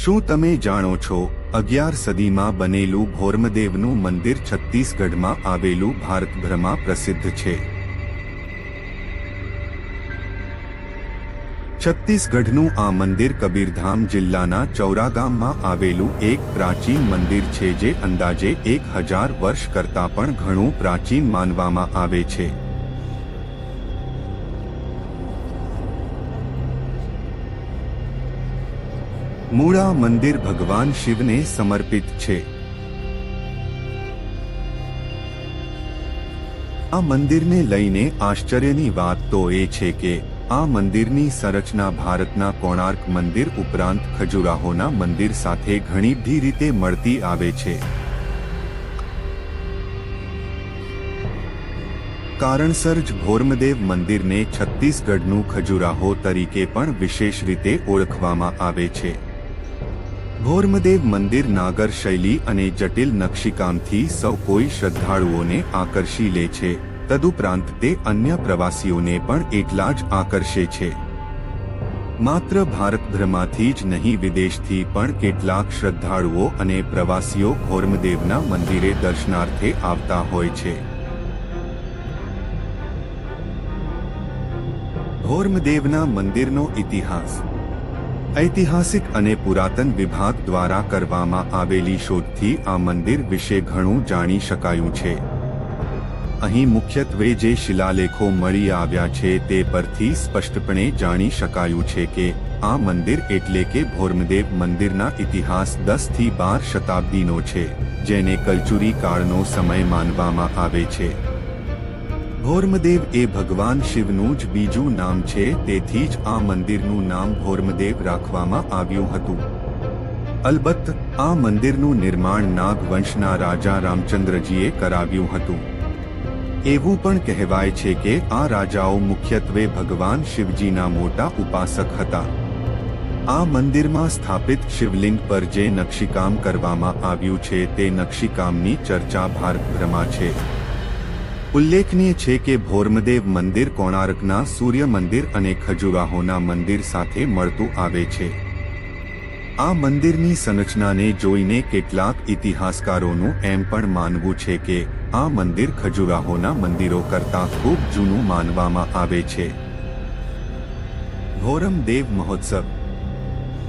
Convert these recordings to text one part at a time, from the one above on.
શું તમે જાણો છો અગિયાર સદીમાં બનેલું ભોરમદેવનું મંદિર છત્તીસગઢમાં આવેલું ભારતભરમાં પ્રસિદ્ધ છે? છત્તીસગઢનું આ મંદિર કબીરધામ જિલ્લાના ચૌરાગામમાં આવેલું એક પ્રાચીન મંદિર છે જે અંદાજે એક હજાર વર્ષ કરતાં પણ ઘણું પ્રાચીન માનવામાં આવે છે. મૂળા મંદિર ભગવાન શિવને સમર્પિત છે. આ મંદિરને લઈને આશ્ચર્યની વાત તો એ છે કે આ મંદિરની સંરચના ભારતના કોણાર્ક મંદિર ઉપરાંત ખજુરાહોના મંદિર સાથે ઘણી બધી રીતે મળતી આવે છે. કારણસર જ ભોરમદેવ મંદિરને છત્તીસગઢનું ખજુરાહો તરીકે પણ વિશેષ રીતે ઓળખવામાં આવે છે. ભોરમદેવ મંદિર નાગર શૈલી અને જટિલ નકશીકામથી સૌ કોઈ શ્રદ્ધાળુઓને આકર્ષી લે છે. તદુપરાંત તે અન્ય પ્રવાસીઓને પણ એટલા જ આકર્ષે છે. માત્ર ભારતભરમાંથી જ નહીં, વિદેશથી પણ કેટલાક શ્રદ્ધાળુઓ અને પ્રવાસીઓ ભોરમદેવના મંદિરે દર્શનાર્થે આવતા હોય છે. ભોરમદેવના મંદિરનો ઇતિહાસ ઐતિહાસિક અને પુરાતન વિભાગ દ્વારા કરવામાં આવેલી શોધથી આ મંદિર વિશે ઘણું જાણી શકાયું છે. અહીં મુખ્યત્વે જે શિલાલેખો મળી આવ્યા છે તે પરથી સ્પષ્ટપણે જાણી શકાયું છે કે આ મંદિર એટલે કે ભોરમદેવ મંદિરના ઇતિહાસ દસથી બાર શતાબ્દીનો છે, જેને કલચુરી કાળનો સમય માનવામાં આવે છે. ભોરમદેવ એ ભગવાન શિવનું જ બીજું નામ છે, તેથી જ આ મંદિરનું નામ ભોરમદેવ રાખવામાં આવ્યું હતું. અલબત્ત, આ મંદિરનું નિર્માણ નાગવંશના રાજા રામચંદ્રજીએ કરાવ્યું હતું. એવું પણ કહેવાય છે કે આ રાજાઓ મુખ્યત્વે ભગવાન શિવજીના મોટા ઉપાસક હતા. આ મંદિરમાં સ્થાપિત શિવલિંગ પર જે નકશીકામ કરવામાં આવ્યું છે, તે નકશીકામની ચર્ચા ભારતભરમાં છે. ઉલ્લેખનીય છે કે ભોરમદેવ મંદિર કોણાર્કના સૂર્ય મંદિર અને ખજુરાહોના મંદિર સાથે મળતું આવે છે. આ મંદિરની સંરચનાને જોઈને કેટલાક ઇતિહાસકારોનું એમ પણ માનવું છે કે આ મંદિર ખજુરાહોના મંદિરો કરતાં ખૂબ જૂનું માનવામાં આવે છે. ભોરમદેવ મહોત્સવ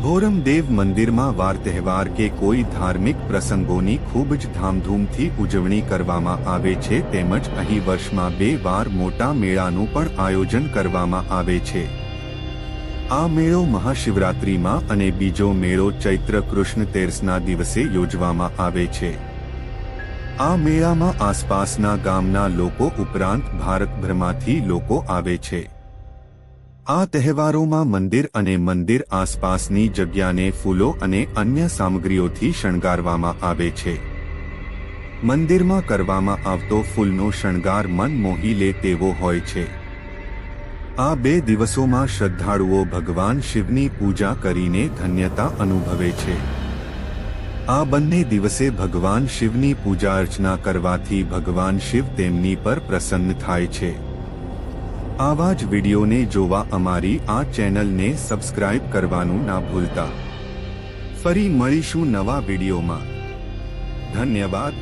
ભોરમદેવ મંદિરમાં વાર તહેવાર કે કોઈ ધાર્મિક પ્રસંગોની ખૂબ જ ધામધૂમથી ઉજવણી કરવામાં આવે છે તેમજ અહીં વર્ષમાં બે વાર મોટા મેળાનું પણ આયોજન કરવામાં આવે છે. આ મેળો મહાશિવરાત્રિમાં અને બીજો મેળો ચૈત્ર કૃષ્ણ તેરસના દિવસે યોજવામાં આવે છે. આ મેળામાં આસપાસના ગામના લોકો ઉપરાંત ભારતભરમાંથી લોકો આવે છે. આ તહેવારોમાં મંદિર અને મંદિર આસપાસની જગ્યાને ફૂલો અને અન્ય સામગ્રીઓથી શણગારવામાં આવે છે. મંદિરમાં કરવામાં આવતો ફૂલનો શણગાર મન મોહી લે તેવો હોય છે. આ બે દિવસોમાં શ્રદ્ધાળુઓ ભગવાન શિવની પૂજા કરીને ધન્યતા અનુભવે છે. આ બંને દિવસે ભગવાન શિવની પૂજા અર્ચના કરવાથી ભગવાન શિવ તેમની પર પ્રસન્ન થાય છે. આવા જ વિડીયોને જોવા અમારી આ ચેનલને સબસ્ક્રાઇબ કરવાનું ના ભૂલતા. ફરી મળીશું નવા વિડીયોમાં. ધન્યવાદ.